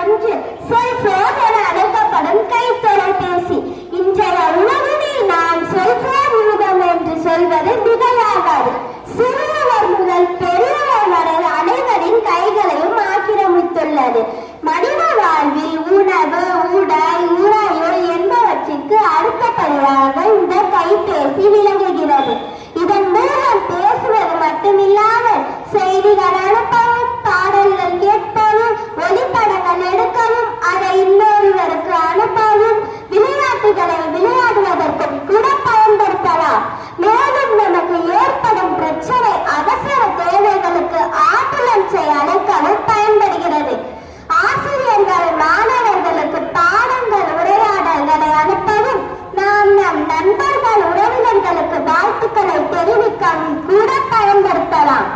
Sabe? Sai fora! நண்பர்கள் உறவினர்களுக்கு வாழ்த்துக்களை தெரிவிக்கவும் கூட பயன்படுத்தலாம்.